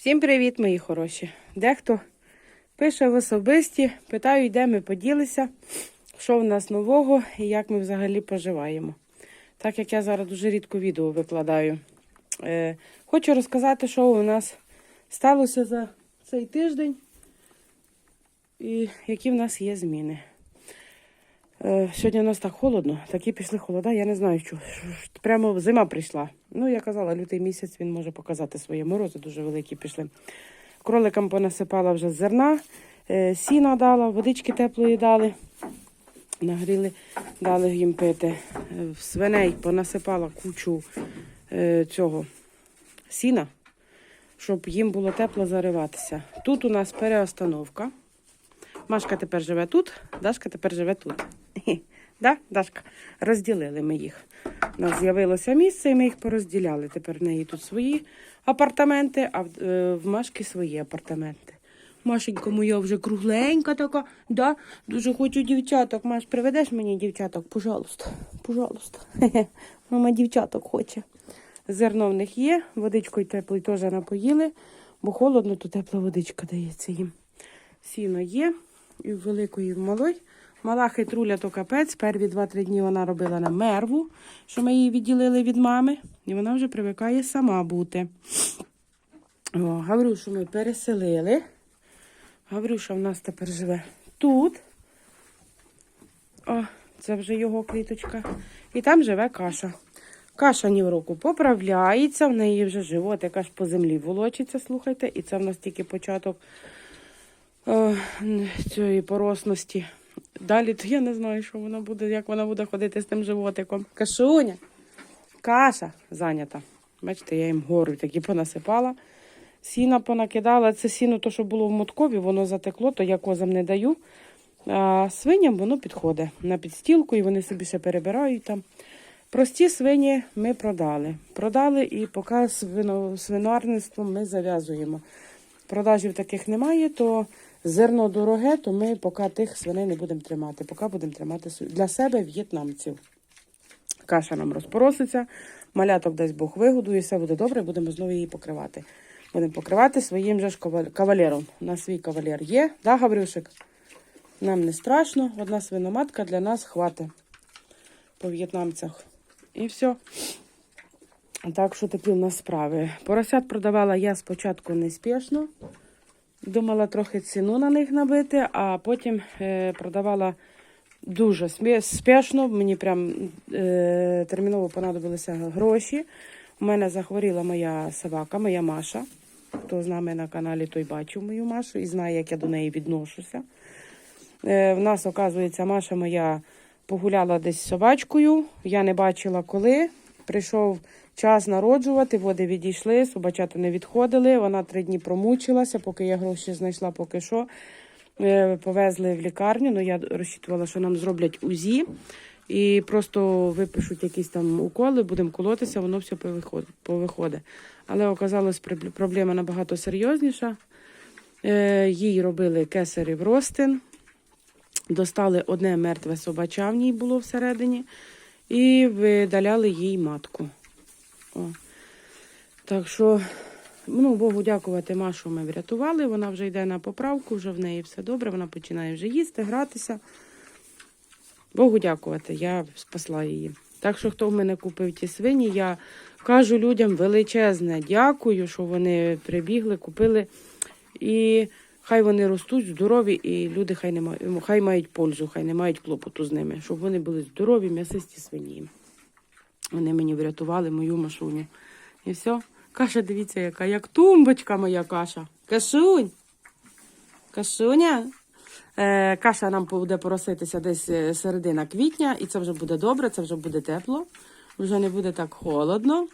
Всім привіт, мої хороші. Дехто пише в особисті, питають, де ми поділися, що в нас нового і як ми взагалі поживаємо. Так як я зараз дуже рідко відео викладаю. Е, хочу розказати, що у нас сталося за цей тиждень і які в нас є зміни. Е, Сьогодні у нас так холодно, такі пішли холода, я не знаю, що. Прямо зима прийшла. Ну, я казала, лютий місяць він може показати свої морози, дуже великі пішли. Кроликам понасипала вже зерна, е, сіна дала, водички теплої дали, нагріли, дали їм пити. Е, свиней понасипала кучу цього сіна, щоб їм було тепло зариватися. Тут у нас переостановка. Машка тепер живе тут, Дашка тепер живе тут. Да, Дашка? Розділили ми їх. У нас з'явилося місце, і ми їх порозділяли. Тепер в неї тут свої апартаменти, а в, е, Машки свої апартаменти. Машенька моя вже кругленька така, да? дуже хочу дівчаток. Маш, приведеш мені дівчаток, пожалуйста. Пожалуйста. Мама дівчаток хоче. Зерно в них є, водичкою теплою теж напоїли, бо холодно, то тепла водичка дається їм. Сіно є, і в великої, і в малої. Мала хитруля то капець. Перві 2-3 дні вона робила на мерву, що ми її відділили від мами, і вона вже привикає сама бути. О, Гаврюшу ми переселили. Гаврюша в нас тепер живе тут. О, це вже його кліточка. І там живе каша. Каша ні в року поправляється, в неї вже животик аж по землі волочиться, слухайте. І це в нас тільки початок е, цієї поросності. Далі то я не знаю, що вона буде, як вона буде ходити з тим животиком. Кашуня, каша зайнята. Бачите, я їм гору такі понасипала. Сіна понакидала. Це сіно, то, що було в моткові, воно затекло, то я козам не даю. А свиням воно підходить на підстілку, і вони собі ще перебирають там. Прості свині ми продали. Продали і поки свино, свинарництвом ми зав'язуємо. Продажів таких немає, то зерно дороге, то ми поки тих свиней не будемо тримати. Поки будемо тримати для себе в'єтнамців. Каша нам розпороситься, маляток дасть Бог вигодує, все буде добре, будемо знову її покривати. Будемо покривати своїм же ж кавалером. У нас свій кавалер є, да, Гаврюшик? Нам не страшно, одна свиноматка для нас хватить по в'єтнамцях. І все. Так що такі в нас справи. Поросят продавала я спочатку неспішно. Думала трохи ціну на них набити, а потім е, продавала дуже спішно. Мені прям е, терміново понадобилися гроші. У мене захворіла моя собака, моя Маша. Хто з нами на каналі, той бачив мою Машу і знає, як я до неї відношуся. Е, в нас, оказується, Маша моя погуляла десь з собачкою. Я не бачила коли. Прийшов час народжувати, води відійшли, собачата не відходили. Вона три дні промучилася, поки я гроші знайшла, поки що. Е, Повезли в лікарню. Ну, я розчитувала, що нам зроблять УЗІ і просто випишуть якісь там уколи, будемо колотися, воно все повиходить. Але оказалось, проблема набагато серйозніша. Е, Їй робили кесарів ростин. Достали одне мертве собача в ній було всередині, і видаляли їй матку. О. Так що, ну, Богу дякувати, Машу ми врятували. Вона вже йде на поправку, вже в неї все добре, вона починає вже їсти, гратися. Богу дякувати, я спасла її. Так що, хто в мене купив ті свині, я кажу людям величезне дякую, що вони прибігли, купили. І хай вони ростуть здорові, і люди хай не мають, хай мають пользу, хай не мають клопоту з ними, щоб вони були здорові, м'ясисті свині. Вони мені врятували мою машуню. І все. Каша, дивіться, яка, як тумбочка моя каша. Кашунь. Кашуня. Е, каша нам буде пороситися десь е, середина квітня, і це вже буде добре, це вже буде тепло, вже не буде так холодно.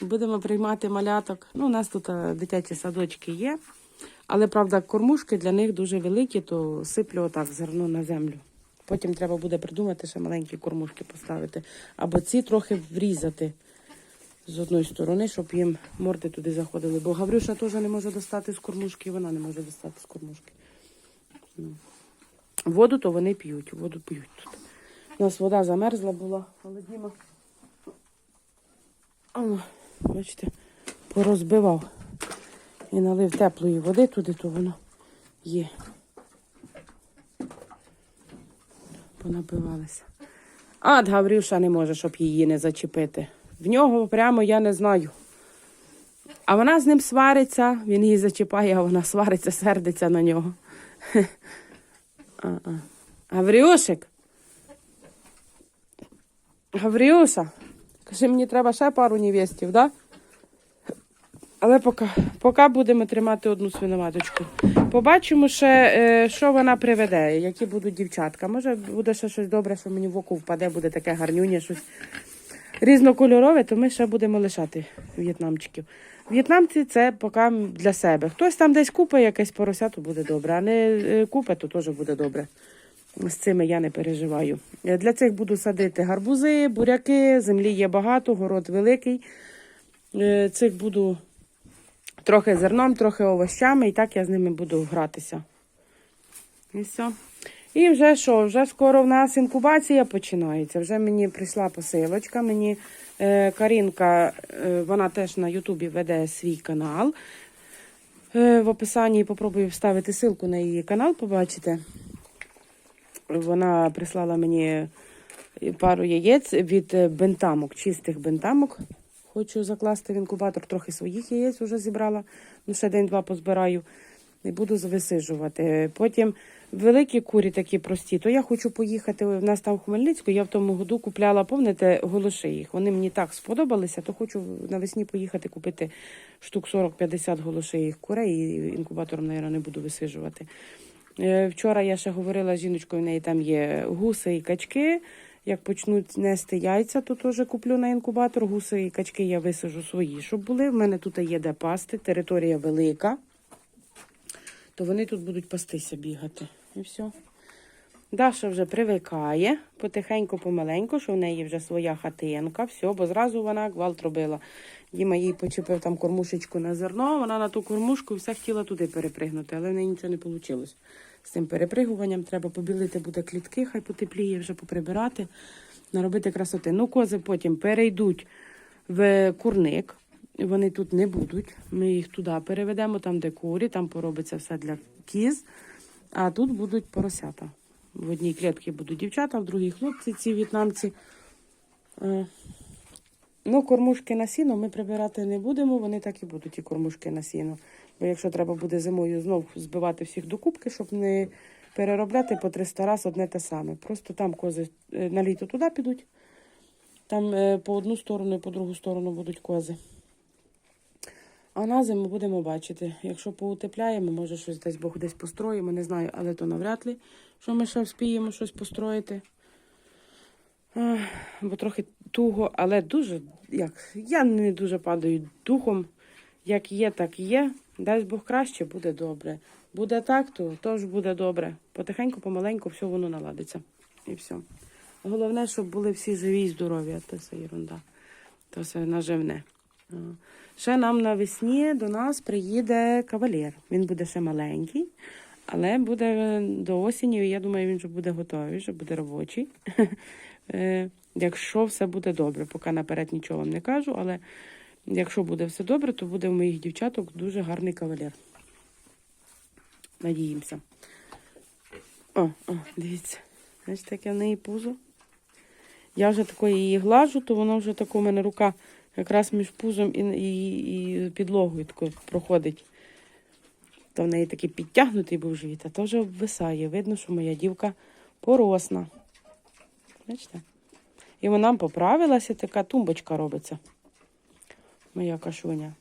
Будемо приймати маляток. Ну, у нас тут е, дитячі садочки є, але правда, кормушки для них дуже великі, то сиплю отак зерно на землю. Потім треба буде придумати ще маленькі кормушки поставити. Або ці трохи врізати з одної сторони, щоб їм морди туди заходили. Бо Гаврюша теж не може достати з кормушки, і вона не може достати з кормушки. Ну. Воду то вони п'ють, воду п'ють тут. У нас вода замерзла була, але Діма. О, бачите, порозбивав. І налив теплої води туди, то воно є. Понапивалися. А, от Гаврюша не може, щоб її не зачепити. В нього прямо я не знаю. А вона з ним свариться, він її зачіпає, а вона свариться, сердиться на нього. Гаврюшик. Гаврюша. Кажи, мені треба ще пару невестів, да? Але поки, поки будемо тримати одну свиноматочку. Побачимо ще, е, що вона приведе, які будуть дівчатка. Може буде ще щось добре, що мені в око впаде, буде таке гарнюнє, щось різнокольорове, то ми ще будемо лишати в'єтнамчиків. В'єтнамці це поки для себе. Хтось там десь купить якесь порося, то буде добре. А не е, купить, то теж буде добре. З цими я не переживаю. Е, Для цих буду садити гарбузи, буряки, землі є багато, город великий. Цих буду трохи зерном, трохи овощами, і так я з ними буду гратися. І все. І вже що? Вже скоро в нас інкубація починається. Вже мені прийшла посилочка. Мені е, Карінка, е, вона теж на Ютубі веде свій канал. Е, в описанні попробую вставити ссылку на її канал, побачите. Вона прислала мені пару яєць від бентамок, чистих бентамок. Хочу закласти в інкубатор, трохи своїх яєць вже зібрала. Ну, ще день-два позбираю і буду висиджувати. Потім великі курі такі прості, то я хочу поїхати. В нас там в Хмельницьку, я в тому году купляла, пам'ятаєте, голоши їх. Вони мені так сподобалися, то хочу навесні поїхати купити штук 40-50 голошиїх курей і інкубатором, мабуть, не буду висиджувати. Е, Вчора я ще говорила з жіночкою, в неї там є гуси і качки. Як почнуть нести яйця, то теж куплю на інкубатор. Гуси і качки я висажу свої, щоб були. В мене тут є де пасти, територія велика, то вони тут будуть пастися бігати. І все. Даша вже привикає потихеньку, помаленьку, що в неї вже своя хатинка, все, бо зразу вона гвалт робила. Діма їй почепив там кормушечку на зерно, вона на ту кормушку все хотіла туди перепригнути, але в неї нічого не вийшло. З цим перепригуванням треба побілити буде клітки, хай потепліє, вже поприбирати, наробити красоти. Ну, кози потім перейдуть в курник. Вони тут не будуть. Ми їх туди переведемо, там, де курі, там поробиться все для кіз. А тут будуть поросята. В одній клітці будуть дівчата, в другій хлопці, ці в'єтнамці. Е, Ну, кормушки на сіно ми прибирати не будемо, вони так і будуть, і кормушки на сіно. Бо якщо треба буде зимою знов збивати всіх докупки, щоб не переробляти по 300 раз одне те саме. Просто там кози е, на літо туди підуть, там е, по одну сторону і по другу сторону будуть кози. А на зиму будемо бачити. Якщо поутепляємо, може щось десь Бог десь построїмо, не знаю, але то навряд ли, що ми ще вспіємо щось построїти. Бо трохи туго, але дуже, як, я не дуже падаю духом. Як є, так є. Дасть Бог краще, буде добре. Буде так, то теж буде добре. Потихеньку, помаленьку, все воно наладиться. І все. Головне, щоб були всі живі і здорові, а то все ерунда. То все наживне. Ще нам навесні до нас приїде кавалер. Він буде ще маленький, але буде до осені, я думаю, він вже буде готовий, вже буде робочий. Е, Якщо все буде добре, поки наперед нічого вам не кажу, але якщо буде все добре, то буде в моїх дівчаток дуже гарний кавалер. Надіємося. О, о, дивіться. Бачите, яке в неї пузо. Я вже такої її глажу, то воно вже тако у мене рука якраз між пузом і, і, і підлогою такою проходить. То в неї такий підтягнутий був живіт, а то вже обвисає. Видно, що моя дівка поросна. Бачите? І вона поправилася, така тумбочка робиться. Моя кашуня.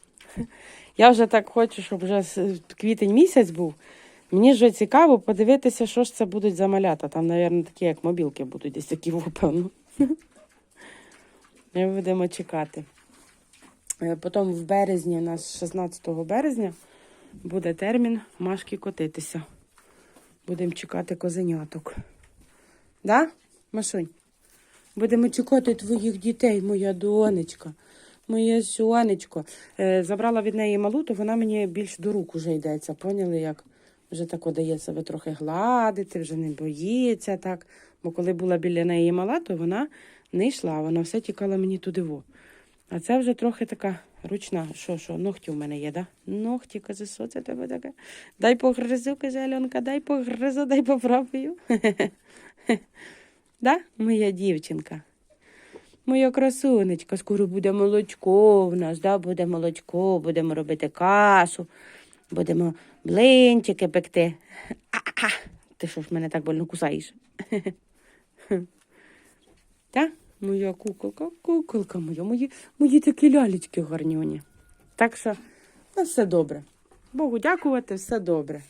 Я вже так хочу, щоб вже квітень місяць був. Мені вже цікаво подивитися, що ж це будуть за малята. Там, мабуть, такі, як мобілки будуть десь такі, певно. Ми будемо чекати. Е, Потім в березні, у нас 16 березня, буде термін Машки котитися. Будемо чекати козеняток. Да, Машунь? Будемо чекати твоїх дітей, моя донечка, моє сонечко. Е, забрала від неї малу, то вона мені більш до рук уже йдеться. Поняли, як вже так дає себе трохи гладити, вже не боїться так. Бо коли була біля неї мала, то вона не йшла, вона все тікала мені туди. во. А це вже трохи така ручна. Що, що, ногті в мене є, да? Ногті, каже, що це тебе таке? Дай погризу, каже Альонка, дай погризу, дай попробую. да? Моя дівчинка. Моя красунечка, скоро буде молочко в нас, да? буде молочко, будемо робити кашу, будемо блинчики пекти. А-а! Ти що ж мене так больно кусаєш? Та? Моя куколка, куколка моя, мої, мої такі лялечки гарнюні. Так що ну, все добре. Богу дякувати, все добре.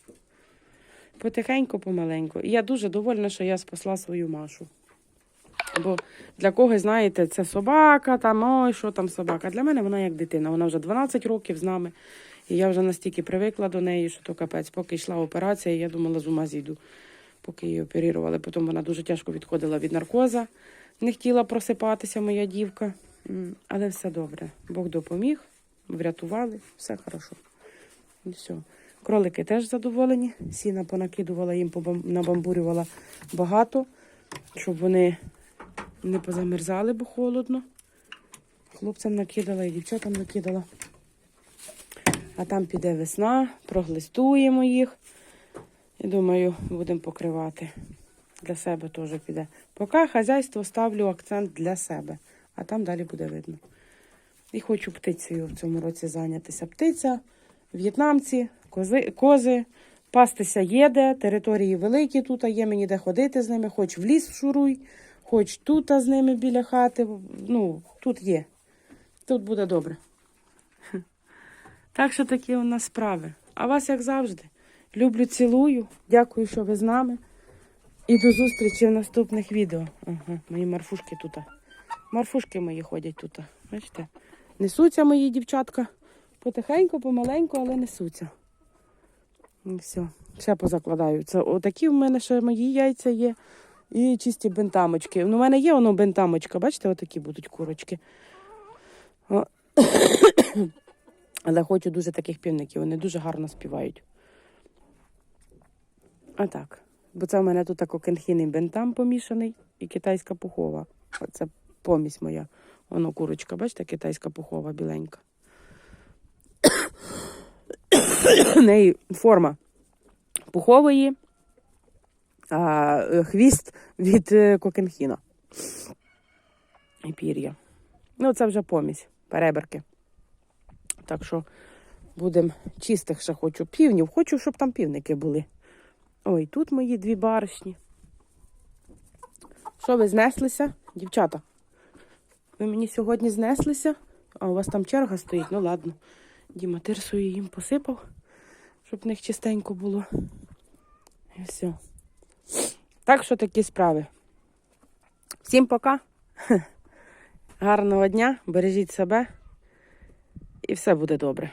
Потихеньку, помаленьку. Я дуже довольна, що я спасла свою Машу. Бо для когось, знаєте, це собака, там, ой, що там собака. Для мене вона як дитина. Вона вже 12 років з нами. І я вже настільки привикла до неї, що то капець. Поки йшла операція, я думала, з ума зійду, поки її оперували. Потім вона дуже тяжко відходила від наркоза. Не хотіла просипатися моя дівка. Але все добре. Бог допоміг, врятували, все хорошо. Все. Кролики теж задоволені. Сіна понакидувала їм, набамбурювала багато, щоб вони не позамерзали, бо холодно. Хлопцям накидала і дівчатам накидала. А там піде весна, проглистуємо їх. І думаю, будемо покривати. Для себе теж піде. Поки хазяйство ставлю акцент для себе, а там далі буде видно. І хочу птицею в цьому році зайнятися. Птиця, в'єтнамці, кози, кози, пастися є де, території великі тут а є, мені де ходити з ними, хоч в ліс шуруй, хоч тут з ними біля хати. Ну, тут є. Тут буде добре. Так що такі у нас справи. А вас, як завжди, люблю, цілую. Дякую, що ви з нами. І до зустрічі в наступних відео. Ага, мої марфушки тут. Марфушки мої ходять тут. Бачите? Несуться мої дівчатка. Потихеньку, помаленьку, але несуться. І все. Ще позакладаю. Це отакі в мене ще мої яйця є. І чисті бентамочки. Ну, у мене є воно бентамочка, бачите, отакі будуть курочки. О. Але хочу дуже таких півників, вони дуже гарно співають. А так. Бо це в мене тут кокенхіний бентам помішаний і китайська пухова. Оце помість моя. Воно курочка, бачите, китайська пухова біленька. У неї форма пухової, а е, хвіст від е, кокенхіна. І пір'я. Ну, це вже помість, переберки. Так що будемо чистих ще хочу півнів. Хочу, щоб там півники були. Ой, тут мої дві баришні. Що ви знеслися, дівчата? Ви мені сьогодні знеслися, а у вас там черга стоїть, ну ладно. Діма тирсою їм посипав, щоб в них чистенько було. І все. Так що такі справи. Всім пока. Гарного дня, бережіть себе і все буде добре.